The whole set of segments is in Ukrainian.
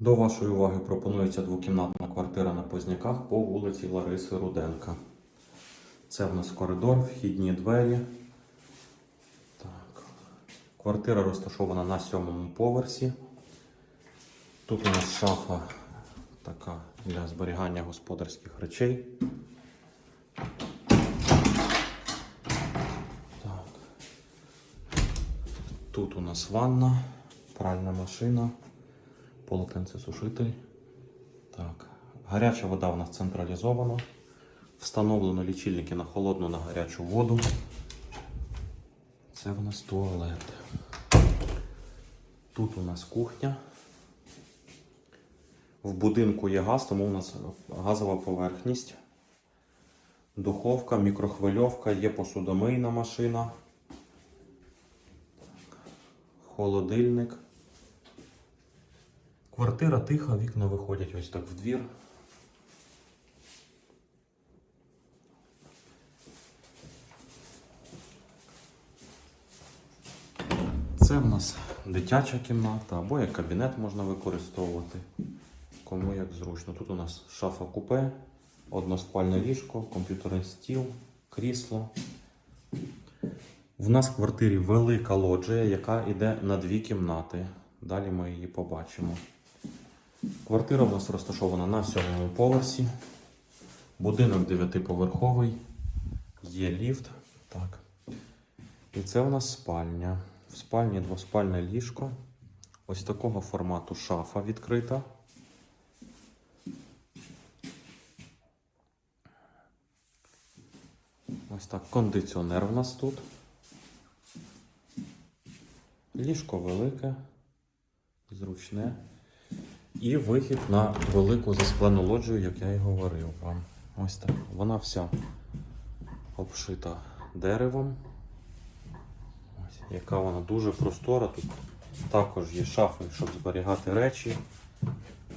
До вашої уваги пропонується двокімнатна квартира на Позняках по вулиці Лариси Руденка. Це в нас коридор, вхідні двері. Так. Квартира розташована на сьомому поверсі. Тут у нас шафа така для зберігання господарських речей. Так. Тут у нас ванна, пральна машина, полотенцесушитель. Так. Гаряча вода у нас централізована. Встановлено лічильники на холодну на гарячу воду. Це в нас туалет. Тут у нас кухня. В будинку є газ, тому у нас газова поверхність. Духовка, мікрохвильовка, є посудомийна машина. Холодильник. Квартира тиха, вікна виходять ось так в двір. Це в нас дитяча кімната або як кабінет можна використовувати. Кому як зручно. Тут у нас шафа купе, односпальне ліжко, комп'ютерний стіл, крісло. В нас в квартирі велика лоджія, яка йде на дві кімнати. Далі ми її побачимо. Квартира в нас розташована на сьомому поверсі. Будинок дев'ятиповерховий. Є ліфт. Так. І це у нас спальня. В спальні двоспальне ліжко. Ось такого формату шафа відкрита. Ось так, кондиціонер в нас тут. Ліжко велике, зручне. І вихід на велику засклену лоджію, як я і говорив вам. Ось так. Вона вся обшита деревом. Ось, яка вона дуже простора. Тут також є шафи, щоб зберігати речі,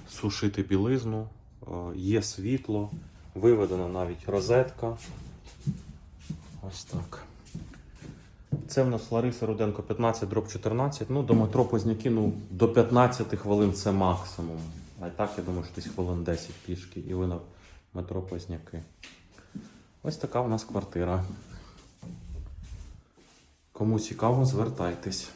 сушити білизну, е, є світло, виведена навіть розетка. Ось так. Це в нас Лариса Руденко 15 дроб 14. Ну, до метро Позняки, ну, до 15 хвилин це максимум. А так, я думаю, що десь хвилин 10 пішки і ви метро Позняки. Ось така у нас квартира. Кому цікаво, звертайтесь.